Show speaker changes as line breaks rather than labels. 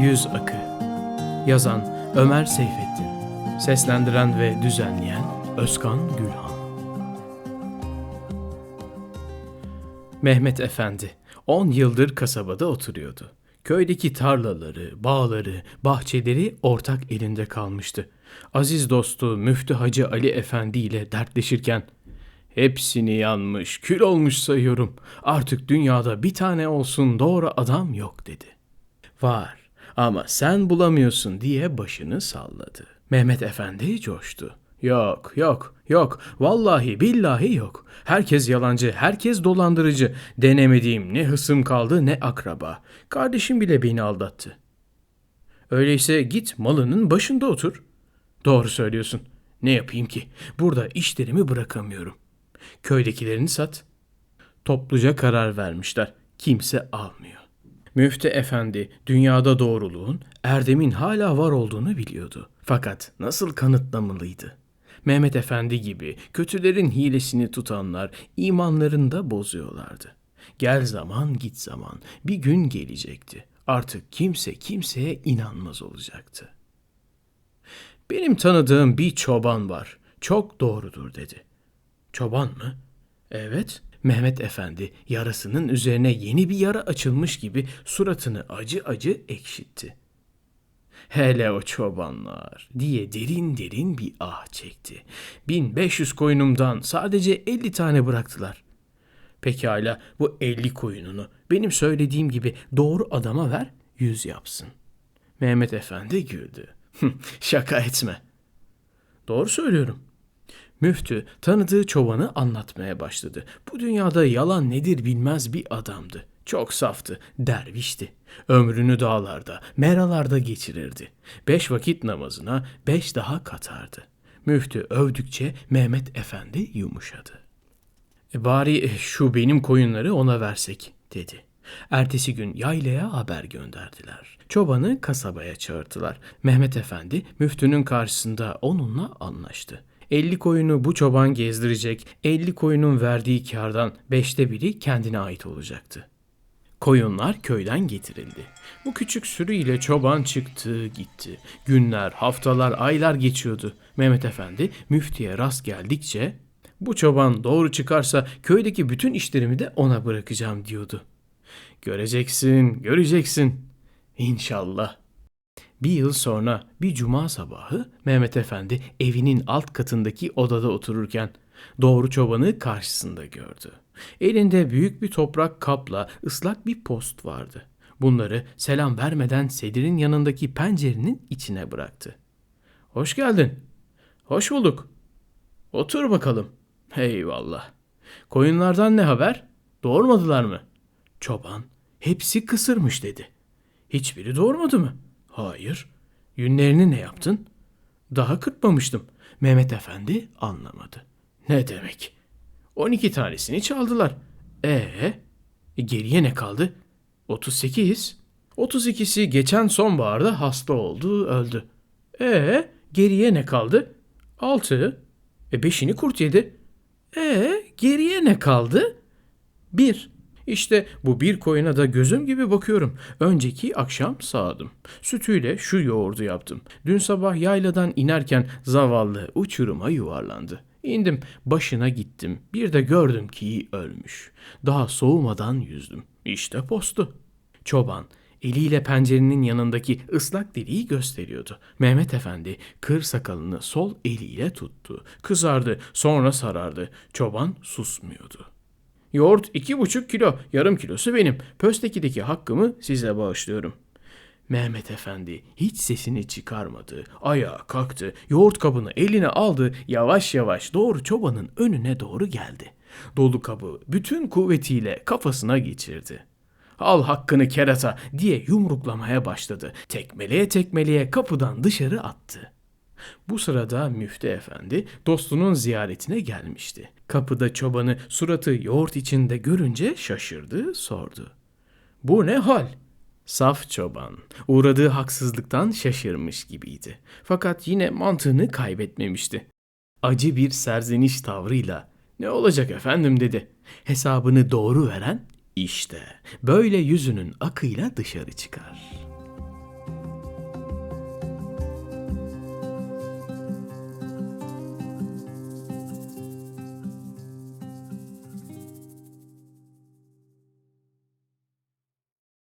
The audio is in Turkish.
Yüz Akı Yazan Ömer Seyfettin Seslendiren ve düzenleyen Özkan Gülhan Mehmet Efendi 10 yıldır kasabada oturuyordu. Köydeki tarlaları, bağları, bahçeleri ortak elinde kalmıştı. Aziz dostu Müftü Hacı Ali Efendi ile dertleşirken Hepsini yanmış, kül olmuş sayıyorum. Artık dünyada bir tane olsun doğru adam yok dedi. Var ama sen bulamıyorsun diye başını salladı. Mehmet Efendi coştu. Yok, yok, yok. Vallahi billahi yok. Herkes yalancı, herkes dolandırıcı. Denemediğim ne hısım kaldı ne akraba. Kardeşim bile beni aldattı. Öyleyse git malının başında otur. Doğru söylüyorsun. Ne yapayım ki? Burada işlerimi bırakamıyorum. Köydekilerini sat. Topluca karar vermişler. Kimse almıyor. Müftü efendi dünyada doğruluğun, erdemin hala var olduğunu biliyordu. Fakat nasıl kanıtlamalıydı? Mehmet Efendi gibi kötülerin hilesini tutanlar imanlarını da bozuyorlardı. Gel zaman git zaman bir gün gelecekti. Artık kimse kimseye inanmaz olacaktı. Benim tanıdığım bir çoban var. Çok doğrudur dedi. Çoban mı? Evet. Mehmet Efendi yarasının üzerine yeni bir yara açılmış gibi suratını acı acı ekşitti. Hele o çobanlar diye derin derin bir ah çekti. 1500 koyunumdan sadece 50 tane bıraktılar. Pekala bu 50 koyununu benim söylediğim gibi doğru adama ver yüz yapsın. Mehmet Efendi güldü. Şaka etme. Doğru söylüyorum. Müftü tanıdığı çobanı anlatmaya başladı. Bu dünyada yalan nedir bilmez bir adamdı. Çok saftı, dervişti. Ömrünü dağlarda, meralarda geçirirdi. Beş vakit namazına beş daha katardı. Müftü övdükçe Mehmet Efendi yumuşadı. E bari şu benim koyunları ona versek dedi. Ertesi gün yaylaya haber gönderdiler. Çobanı kasabaya çağırdılar. Mehmet Efendi müftünün karşısında onunla anlaştı. 50 koyunu bu çoban gezdirecek, 50 koyunun verdiği kardan beşte biri kendine ait olacaktı. Koyunlar köyden getirildi. Bu küçük sürüyle çoban çıktı gitti. Günler, haftalar, aylar geçiyordu. Mehmet Efendi müftüye rast geldikçe bu çoban doğru çıkarsa köydeki bütün işlerimi de ona bırakacağım diyordu. Göreceksin, göreceksin. İnşallah. Bir yıl sonra bir cuma sabahı Mehmet Efendi evinin alt katındaki odada otururken doğru çobanı karşısında gördü. Elinde büyük bir toprak kapla ıslak bir post vardı. Bunları selam vermeden sedirin yanındaki pencerenin içine bıraktı. Hoş geldin. Hoş bulduk. Otur bakalım. Eyvallah. Koyunlardan ne haber? Doğurmadılar mı? Çoban, hepsi kısırmış dedi. Hiçbiri doğurmadı mı? Hayır. Yünlerini ne yaptın? Daha kırpmamıştım. Mehmet Efendi anlamadı. Ne demek? 12 tanesini çaldılar. Ee, geriye ne kaldı? 38. 32'si geçen sonbaharda hasta oldu, öldü. Ee, geriye ne kaldı? 6. E 5'ini kurt yedi. Ee, geriye ne kaldı? 1. İşte bu bir koyuna da gözüm gibi bakıyorum. Önceki akşam sağdım. Sütüyle şu yoğurdu yaptım. Dün sabah yayladan inerken zavallı uçuruma yuvarlandı. İndim, başına gittim. Bir de gördüm ki ölmüş. Daha soğumadan yüzdüm. İşte postu. Çoban eliyle pencerenin yanındaki ıslak deliği gösteriyordu. Mehmet Efendi kır sakalını sol eliyle tuttu. Kızardı, sonra sarardı. Çoban susmuyordu. Yoğurt iki buçuk kilo, yarım kilosu benim. Pöstekideki hakkımı size bağışlıyorum. Mehmet Efendi hiç sesini çıkarmadı. Ayağa kalktı, yoğurt kabını eline aldı, yavaş yavaş doğru çobanın önüne doğru geldi. Dolu kabı bütün kuvvetiyle kafasına geçirdi. Al hakkını kerata diye yumruklamaya başladı. Tekmeleye tekmeleye kapıdan dışarı attı. Bu sırada Müftü Efendi dostunun ziyaretine gelmişti. Kapıda çobanı suratı yoğurt içinde görünce şaşırdı, sordu. Bu ne hal? Saf çoban uğradığı haksızlıktan şaşırmış gibiydi. Fakat yine mantığını kaybetmemişti. Acı bir serzeniş tavrıyla ne olacak efendim dedi. Hesabını doğru veren işte böyle yüzünün akıyla dışarı çıkar.''